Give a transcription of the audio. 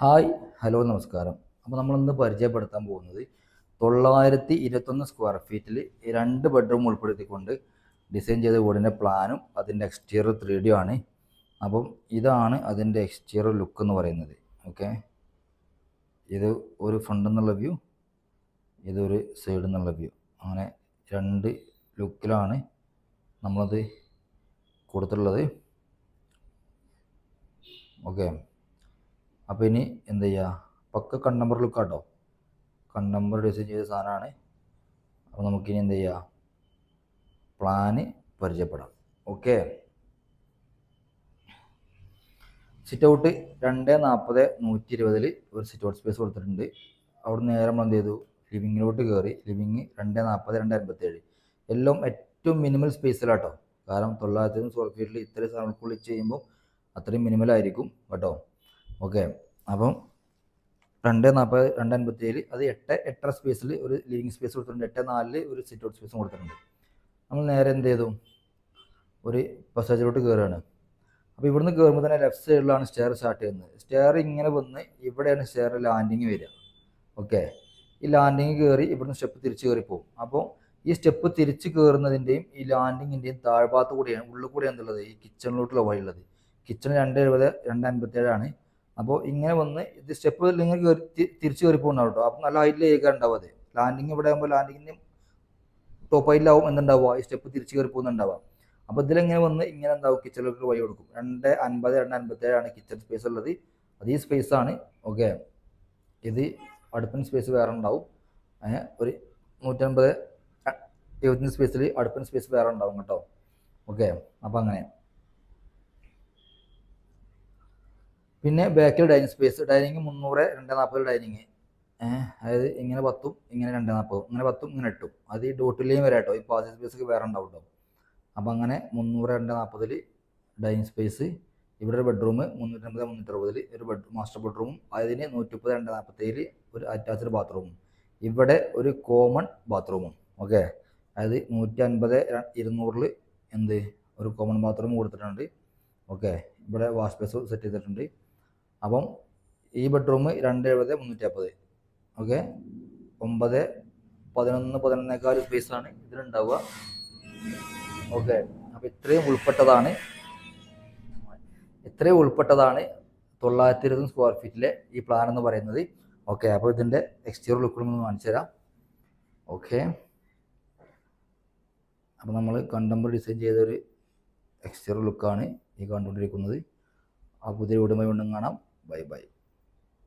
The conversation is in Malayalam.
ഹായ് ഹലോ നമസ്കാരം. അപ്പോൾ നമ്മളിന്ന് പരിചയപ്പെടുത്താൻ പോകുന്നത് തൊള്ളായിരത്തി ഇരുപത്തൊന്ന് സ്ക്വയർ ഫീറ്റിൽ രണ്ട് ബെഡ്റൂം ഉൾപ്പെടുത്തിക്കൊണ്ട് ഡിസൈൻ ചെയ്ത വീടിന്റെ പ്ലാനും അതിന്റെ എക്സ്റ്റീരിയർ ത്രീ ഡി ആണ്. അപ്പം ഇതാണ് അതിന്റെ എക്സ്റ്റീരിയർ ലുക്ക് എന്ന് പറയുന്നത്. ഓക്കെ ഇത് ഒരു ഫ്രണ്ട് എന്നുള്ള വ്യൂ ഇതൊരു സൈഡ് എന്നുള്ള വ്യൂ അങ്ങനെ രണ്ട് ലുക്കിലാണ് നമ്മളത് കൊടുത്തിട്ടുള്ളത്. ഓക്കെ അപ്പോൾ ഇനി എന്ത് ചെയ്യുക പക്ക കണ്ടംബർ ലുക്കാട്ടോ നമ്പർ ഡിസൈൻ ചെയ്ത സാധനമാണ് അപ്പോൾ നമുക്കിനി എന്ത് ചെയ്യുക പ്ലാന് പരിചയപ്പെടാം. ഓക്കെ സിറ്റ് ഔട്ട് രണ്ട് നാൽപ്പത് നൂറ്റി ഇരുപതിൽ ഒരു സിറ്റ് ഔട്ട് സ്പേസ് കൊടുത്തിട്ടുണ്ട്. അവിടെ നേരെ നമ്മൾ എന്ത് ചെയ്തു? ലിവിങ്ങിലോട്ട് കയറി ലിവിങ് രണ്ട് നാൽപ്പത് രണ്ട് അൻപത്തേഴ്. എല്ലാം ഏറ്റവും മിനിമൽ സ്പേസിലാട്ടോ കാരണം തൊള്ളായിരത്തി സ്ക്വയർ ഫീറ്റിൽ ഇത്രയും സാധനങ്ങൾക്കുള്ളിൽ ചെയ്യുമ്പോൾ അത്രയും മിനിമൽ ആയിരിക്കും. കേട്ടോ? ഓക്കെ. അപ്പം രണ്ട് നാൽപ്പത് രണ്ട് അൻപത്തേഴ് അത് എട്ട് എട്ടര സ്പേസിൽ ഒരു ലിവിങ് സ്പേസ് കൊടുത്തിട്ടുണ്ട്. എട്ട് നാലിൽ ഒരു സിറ്റ് ഔട്ട് സ്പേസും കൊടുത്തിട്ടുണ്ട്. നമ്മൾ നേരെ എന്ത് ചെയ്തു? ഒരു പസാജിലോട്ട് കയറുകയാണ് അപ്പോൾ ഇവിടുന്ന് കയറുമ്പോൾ തന്നെ ലെഫ്റ്റ് സൈഡിലാണ് സ്റ്റെയർ സ്റ്റാർട്ട് ചെയ്യുന്നത്. സ്റ്റെയർ ഇങ്ങനെ വന്ന് ഇവിടെയാണ് സ്റ്റെയർ ലാൻഡിങ് വരിക. ഓക്കെ. ഈ ലാൻഡിങ് കയറി ഇവിടുന്ന് സ്റ്റെപ്പ് തിരിച്ച് കയറി പോകും അപ്പോൾ ഈ സ്റ്റെപ്പ് തിരിച്ച് കയറുന്നതിന്റെയും ഈ ലാൻഡിങ്ങിന്റെയും താഴ്ഭാഗത്ത് കൂടിയാണ് ഉള്ളിൽ കൂടിയാണ് എന്തുള്ളത് ഈ കിച്ചണിലോട്ടുള്ള വഴിയുള്ളത്. കിച്ചൺ രണ്ട് എഴുപത് രണ്ട് അൻപത്തേഴാണ് അപ്പോൾ ഇങ്ങനെ വന്ന് ഇത് സ്റ്റെപ്പ് നിങ്ങൾക്ക് തിരിച്ച് കയറി പോകുന്നുണ്ടാവും കേട്ടോ. അപ്പോൾ നല്ല ഹൈറ്റിൽ കേൾക്കാൻ ഉണ്ടാവും അത്. ലാൻഡിങ് ഇവിടെ ആകുമ്പോൾ ലാൻഡിങ്ങിന് ടോപ്പ് ഹൈറ്റിലാവും എന്തുണ്ടാവുക ഈ സ്റ്റെപ്പ് തിരിച്ച് കയറി പോകുന്നുണ്ടാവുക അപ്പോൾ ഇതിലെങ്ങനെ വന്ന് ഇങ്ങനെ എന്താവും കിച്ചണിലേക്ക് വഴി കൊടുക്കും. രണ്ട് അൻപത് രണ്ട് അൻപത്തേഴാണ് കിച്ചൺ സ്പേസ് ഉള്ളത്. അത് ഈ സ്പേസ് ആണ്. ഓക്കെ ഇത് അടുപ്പിന് സ്പേസ് വേറെ ഉണ്ടാവും. ഒരു നൂറ്റൻപത് എഴുപത്തിന് സ്പേസിൽ അടുപ്പിന് സ്പേസ് വേറെ ഉണ്ടാവും കേട്ടോ. ഓക്കെ അപ്പോൾ അങ്ങനെ. പിന്നെ ബാക്കിൽ ഡൈനിങ് സ്പേസ് ഡൈനിങ് മുന്നൂറ് രണ്ട് നാൽപ്പത് ഡൈനിങ് അതായത് ഇങ്ങനെ പത്തും ഇങ്ങനെ രണ്ട് നാൽപ്പതും ഇങ്ങനെ പത്തും ഇങ്ങനെ എട്ടും. അത് ഈ ഡോട്ടിലേയും വരെ കേട്ടോ ഈ പാസേജ് സ്പേസ് വേറെ ഉണ്ടാവും കേട്ടോ അപ്പം അങ്ങനെ മുന്നൂറ് രണ്ട് നാൽപ്പതിൽ ഡൈനിങ് സ്പേസ് ഇവിടെ ഒരു ബെഡ്റൂം മുന്നൂറ്റമ്പത് മുന്നൂറ്ററുപതിൽ ഒരു ബെഡ് മാസ്റ്റർ ബെഡ്റൂമും അതിന് നൂറ്റിമുപ്പത് രണ്ട് നാൽപ്പത്തേഴിൽ ഒരു അറ്റാച്ച്ഡ് ബാത്റൂമും ഇവിടെ ഒരു കോമൺ ബാത്റൂമും ഓക്കെ അതായത് നൂറ്റി അൻപത് ഇരുന്നൂറിൽ എന്ത്? ഒരു കോമൺ ബാത്റൂം കൊടുത്തിട്ടുണ്ട്. ഓക്കെ ഇവിടെ വാഷ് സ്പേസ് സെറ്റ് ചെയ്തിട്ടുണ്ട്. അപ്പം ഈ ബെഡ്റൂം രണ്ട് എഴുപത് മുന്നൂറ്റി അമ്പത് ഓക്കെ ഒമ്പത് പതിനൊന്ന് പതിനൊന്നേക്കാൾ സ്പേസാണ് ഇതിലുണ്ടാവുക. ഓക്കെ അപ്പോൾ ഇത്രയും ഉൾപ്പെട്ടതാണ്. ഇത്രയും ഉൾപ്പെട്ടതാണ് തൊള്ളായിരത്തി ഇരുപത് സ്ക്വയർ ഫീറ്റിലെ ഈ പ്ലാൻ എന്ന് പറയുന്നത്. ഓക്കെ അപ്പോൾ ഇതിന്റെ എക്സ്റ്റീരിയർ ലുക്കും ഒന്ന് കാണിച്ചു തരാം. ഓക്കെ അപ്പോൾ നമ്മൾ കണ്ടംപററി ഡിസൈൻ ചെയ്തൊരു എക്സ്റ്റീരിയർ ലുക്കാണ് ഈ കണ്ടുകൊണ്ടിരിക്കുന്നത്. ആ പുതിയ വീടുമായി വീണ്ടും കാണാം. Bye-bye.